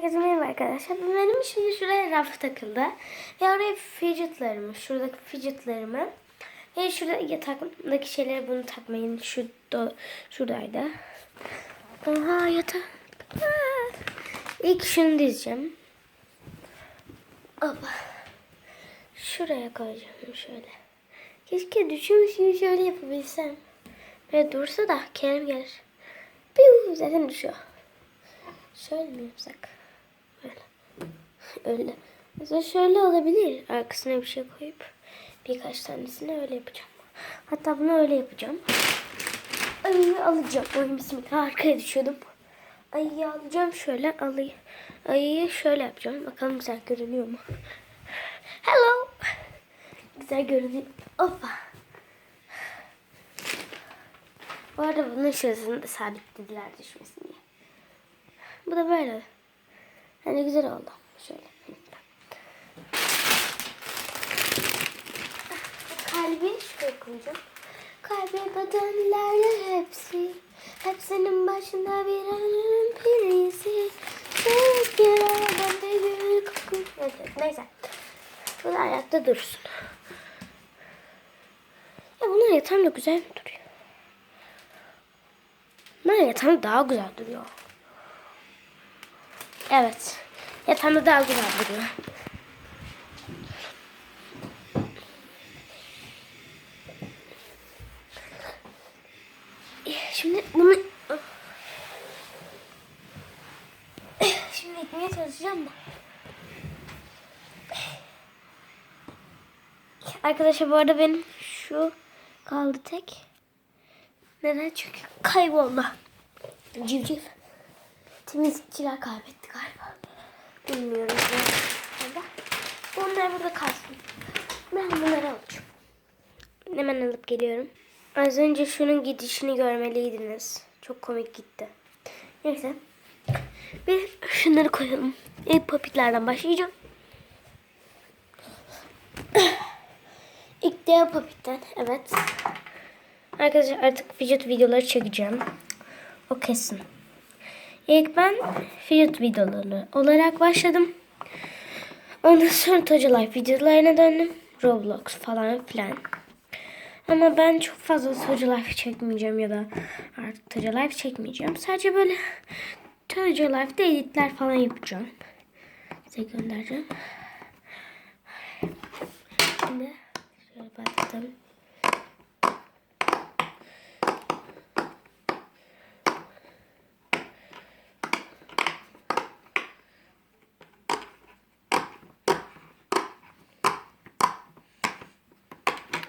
Herkese merhaba arkadaşlar. Benim şimdi şuraya raf takıldı. Ve oraya fidgetlarımı, şuradaki fidgetlarımı ve şurada yatağımdaki şeyleri bunu takmayın. Şu do, şuradaydı. Oha yatak. Aa! İlk şunu dizeceğim. Hoppa. Şuraya koyacağım şöyle. Keşke düşürmüşüm şöyle yapabilsem. Böyle dursa da kendim gelir. Piu, zaten düşüyor. Şöyle mi yapsak? Öyle. Mesela şöyle olabilir. Arkasına bir şey koyup birkaç tanesini öyle yapacağım. Hatta bunu öyle yapacağım. Ayıyı alacağım. Oy bismillah arkaya düşüyordum. Ayıyı alacağım şöyle alayım. Ayıyı şöyle yapacağım. Bakalım güzel görünüyor mu? Hello. Güzel görünüyor. Hoppa. Bu arada bunun şurasını da sabitlediler düşmesin diye. Bu da böyle. Hani güzel oldu. Şöyle. Kalbi şuraya koyacağım. Kalbi bedenlerle hepsi. Hepsinin başında bir anın pirisi. Tek bir bir gül koku. Neyse. Neyse. Bu da ayakta dursun. Ya bunlar yatağımda güzel mi duruyor? Bunlar yatağımda daha güzel duruyor. Evet. Yatağımda daha güzel duruyor. Şimdi bunu Şimdi gitmeye çalışacağım da. Arkadaşlar bu arada benim şu kaldı tek. Neden? Çünkü kayboldu. Civciv. Temizlikçiler kaybetti galiba. Bilmiyorum. Onlar burada kalsın. Ben bunları alacağım. Hemen alıp geliyorum. Az önce şunun gidişini görmeliydiniz. Çok komik gitti. Neyse. Bir şunları koyalım. İlk popitlerden başlayacağım. İlk dev popitten. Evet. Arkadaşlar artık fidget videoları çekeceğim. O kesin. İlk ben fidget videoları olarak başladım. Ondan sonra Toca Life videolarına döndüm. Roblox falan filan. Ama ben çok fazla Toca Life çekmeyeceğim ya da artık Toca Life çekmeyeceğim. Sadece böyle Toca Life'de editler falan yapacağım. Size göndereceğim. Şimdi şöyle başlatalım.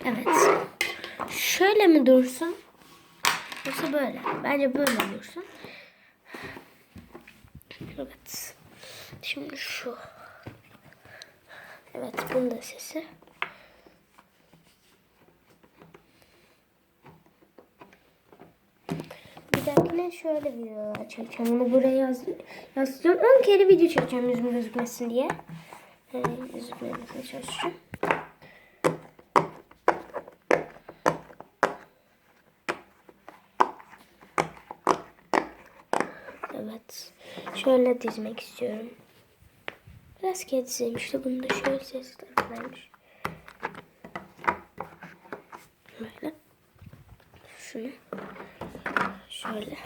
Evet. Şöyle mi dursun? Yoksa böyle. Bence böyle dursun. Evet. Şimdi şu. Evet. Bunun da sesi. Bir dahakine şöyle videolar çekeceğim. Bunu buraya yaz, yazacağım. 10 kere video çekeceğim yüzüm gözükmesin diye. Yani gözükmemesine çalışacağım. Evet. Şöyle dizmek istiyorum. Biraz kedisiymiş işte. Bunun da şöyle sesler varmış. Böyle. Şunu. Şöyle.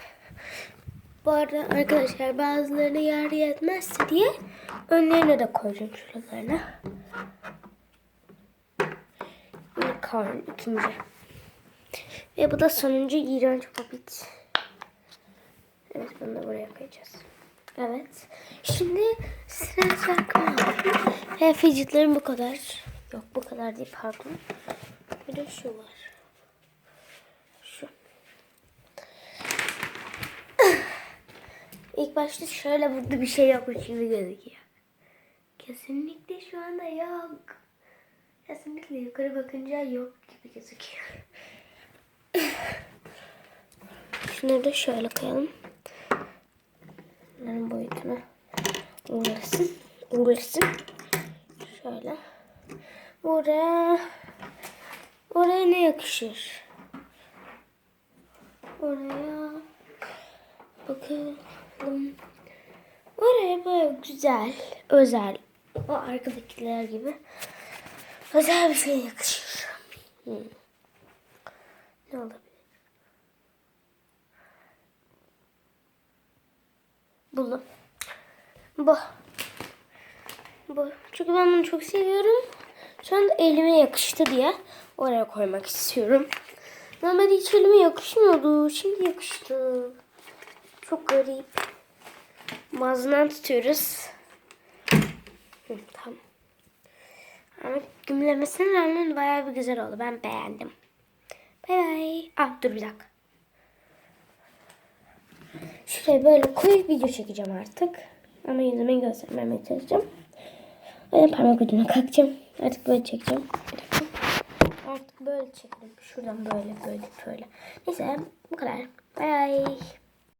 Bu arada arkadaşlar bazılarına yer yetmezse diye önlerine de koyacağım şuralarına. Unicorn ikinci. Ve bu da sonuncu iğrenç popit. Evet bunu da buraya koyacağız. Evet. Şimdi sıra sakma. Ve fidgetlerim bu kadar. Yok bu kadar değil pardon. Bir de şu var. Şu. İlk başta şöyle burada bir şey yokmuş gibi gözüküyor. Kesinlikle şu anda yok. Kesinlikle yukarı bakınca yok gibi gözüküyor. Şunları da şöyle koyalım. Bunların boyutuna uğraşsın. Uğraşsın. Şöyle. Oraya oraya ne yakışır? Oraya bakalım. Oraya böyle güzel, özel, o arkadakiler gibi özel bir şey yakışır. Hmm. Ne olabilir? Buldum. Bu. Bu. Çünkü ben bunu çok seviyorum. Şu anda elime yakıştı diye oraya koymak istiyorum. Normalde hiç elime yakışmıyordu. Şimdi yakıştı. Çok garip. Mağazadan tutuyoruz. Hı, tamam. Ama gümlemesine rağmen bayağı bir güzel oldu. Ben beğendim. Bay bay. Ah dur bir dakika. Şuraya böyle koyup video çekeceğim artık. Ama yüzümü göstermemeye çalışacağım. Böyle parmak ucuna kalkacağım. Artık böyle çekeceğim. Artık böyle çekelim. Şuradan böyle böyle böyle. Neyse bu kadar. Bay.